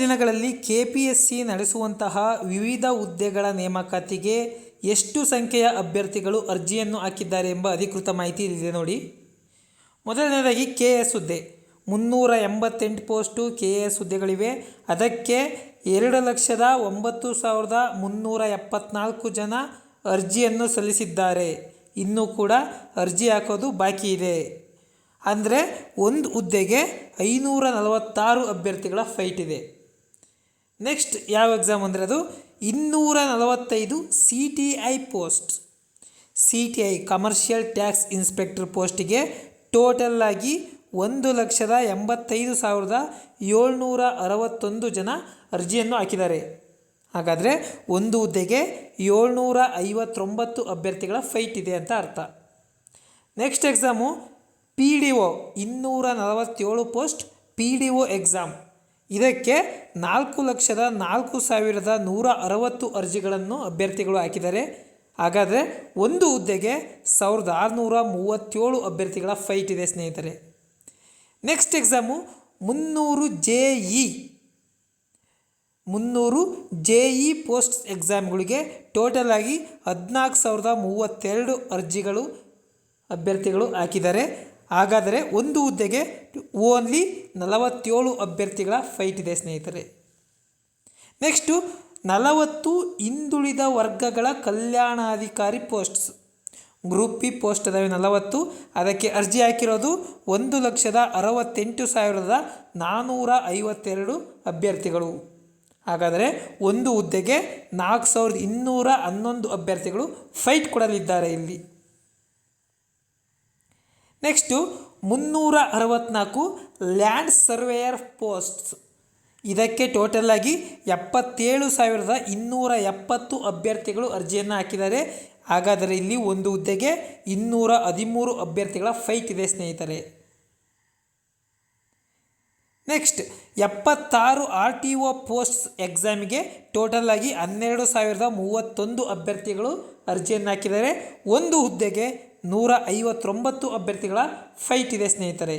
ದಿನಗಳಲ್ಲಿ K P S C ನಡೆಸುವಂತಹ ವಿವಿಧ ಹುದ್ದೆಗಳ ನೇಮಕಾತಿಗೆ ಎಷ್ಟು ಸಂಖ್ಯೆಯ ಅಭ್ಯರ್ಥಿಗಳು ಅರ್ಜಿಯನ್ನು ಹಾಕಿದ್ದಾರೆ ಎಂಬ ಅಧಿಕೃತ ಮಾಹಿತಿ ಇಲ್ಲಿದೆ ನೋಡಿ. ಮೊದಲನೇದಾಗಿ ಕೆ ಎಸ್ ಹುದ್ದೆ. ಮುನ್ನೂರ ಎಂಬತ್ತೆಂಟು ಪೋಸ್ಟು ಕೆ ಎಸ್ ಹುದ್ದೆಗಳಿವೆ. ಅದಕ್ಕೆ ಎರಡು ಲಕ್ಷದ ಒಂಬತ್ತು ಸಾವಿರದ ಮುನ್ನೂರ ಎಪ್ಪತ್ನಾಲ್ಕು ಜನ ಅರ್ಜಿಯನ್ನು ಸಲ್ಲಿಸಿದ್ದಾರೆ. ಇನ್ನೂ ಕೂಡ ಅರ್ಜಿ ಹಾಕೋದು ಬಾಕಿ ಇದೆ. ಅಂದರೆ ಒಂದು ಹುದ್ದೆಗೆ ಐನೂರ ನಲವತ್ತಾರು ಅಭ್ಯರ್ಥಿಗಳ ಫೈಟ್ ಇದೆ. ನೆಕ್ಸ್ಟ್ ಯಾವ ಎಕ್ಸಾಮ್ ಅಂದರೆ ಅದು ಇನ್ನೂರ ನಲವತ್ತೈದು C T I post C T I commercial tax inspector ಪೋಸ್ಟಿಗೆ total ಆಗಿ ಒಂದು ಲಕ್ಷದ ಎಂಬತ್ತೈದು ಸಾವಿರದ ಏಳ್ನೂರ ಅರವತ್ತೊಂದು ಜನ ಅರ್ಜಿಯನ್ನು ಹಾಕಿದ್ದಾರೆ. ಹಾಗಾದರೆ ಒಂದು ಹುದ್ದೆಗೆ ಏಳ್ನೂರ ಐವತ್ತೊಂಬತ್ತು ಅಭ್ಯರ್ಥಿಗಳ ಫೈಟ್ ಇದೆ ಅಂತ ಅರ್ಥ. Next exam P D O ಇನ್ನೂರ ನಲವತ್ತೇಳು post P D O exam ಇದಕ್ಕೆ ನಾಲ್ಕು ಲಕ್ಷದ ನಾಲ್ಕು ಸಾವಿರದ ನೂರ ಅರವತ್ತು ಅರ್ಜಿಗಳನ್ನು ಅಭ್ಯರ್ಥಿಗಳು ಹಾಕಿದ್ದಾರೆ. ಹಾಗಾದರೆ ಒಂದು ಹುದ್ದೆಗೆ ಸಾವಿರದ ಆರುನೂರ ಮೂವತ್ತೇಳು ಅಭ್ಯರ್ಥಿಗಳ ಫೈಟ್ ಇದೆ ಸ್ನೇಹಿತರೆ. ನೆಕ್ಸ್ಟ್ ಎಕ್ಸಾಮು ಮುನ್ನೂರು ಜೆ ಇ. ಮುನ್ನೂರು ಜೆ ಇ ಪೋಸ್ಟ್ ಎಕ್ಸಾಮ್ಗಳಿಗೆ ಟೋಟಲ್ ಆಗಿ ಹದಿನಾಲ್ಕು ಸಾವಿರದ ಮೂವತ್ತೆರಡು ಅರ್ಜಿಗಳು ಅಭ್ಯರ್ಥಿಗಳು ಹಾಕಿದ್ದಾರೆ. ಹಾಗಾದರೆ ಒಂದು ಹುದ್ದೆಗೆ ಓನ್ಲಿ ನಲವತ್ತೇಳು ಅಭ್ಯರ್ಥಿಗಳ ಫೈಟ್ ಇದೆ ಸ್ನೇಹಿತರೆ. ನೆಕ್ಸ್ಟು, ನಲವತ್ತು ಹಿಂದುಳಿದ ವರ್ಗಗಳ ಕಲ್ಯಾಣಾಧಿಕಾರಿ ಪೋಸ್ಟ್ಸ್. ಗ್ರೂಪ್ ಪಿ ಪೋಸ್ಟ್ ಅದಾವೆ ನಲವತ್ತು. ಅದಕ್ಕೆ ಅರ್ಜಿ ಹಾಕಿರೋದು ಒಂದು ಲಕ್ಷದ ಅರವತ್ತೆಂಟು ಸಾವಿರದ ನಾನ್ನೂರ ಐವತ್ತೆರಡು ಅಭ್ಯರ್ಥಿಗಳು. ಹಾಗಾದರೆ ಒಂದು ಹುದ್ದೆಗೆ ನಾಲ್ಕು ಸಾವಿರದ ಇನ್ನೂರ ಹನ್ನೊಂದು ಅಭ್ಯರ್ಥಿಗಳು ಫೈಟ್ ಕೊಡಲಿದ್ದಾರೆ ಇಲ್ಲಿ. ನೆಕ್ಸ್ಟು ಮುನ್ನೂರ ಅರವತ್ನಾಲ್ಕು ಲ್ಯಾಂಡ್ ಸರ್ವೇಯರ್ ಪೋಸ್ಟ್ಸ್ ಇದಕ್ಕೆ ಟೋಟಲ್ ಆಗಿ ಎಪ್ಪತ್ತೇಳು ಸಾವಿರದ ಇನ್ನೂರ ಎಪ್ಪತ್ತು ಅಭ್ಯರ್ಥಿಗಳು ಅರ್ಜಿಯನ್ನು ಹಾಕಿದ್ದಾರೆ. ಹಾಗಾದರೆ ಇಲ್ಲಿ ಒಂದು ಹುದ್ದೆಗೆ ಇನ್ನೂರ ಹದಿಮೂರು ಅಭ್ಯರ್ಥಿಗಳ ಫೈಟ್ ಇದೆ, ಸ್ನೇಹಿತರೆ. ನೆಕ್ಸ್ಟ್ ಎಪ್ಪತ್ತಾರು ಆರ್ ಟಿ ಒ ಪೋಸ್ಟ್ಸ್ ಎಕ್ಸಾಮಿಗೆ ಟೋಟಲ್ ಆಗಿ ಹನ್ನೆರಡು ಸಾವಿರದ ಮೂವತ್ತೊಂದು ಅಭ್ಯರ್ಥಿಗಳು ಅರ್ಜಿಯನ್ನು ಹಾಕಿದ್ದಾರೆ. ಒಂದು ಹುದ್ದೆಗೆ ನೂರ ಐವತ್ತೊಂಬತ್ತು ಅಭ್ಯರ್ಥಿಗಳ ಫೈಟ್ ಇದೆ ಸ್ನೇಹಿತರೆ.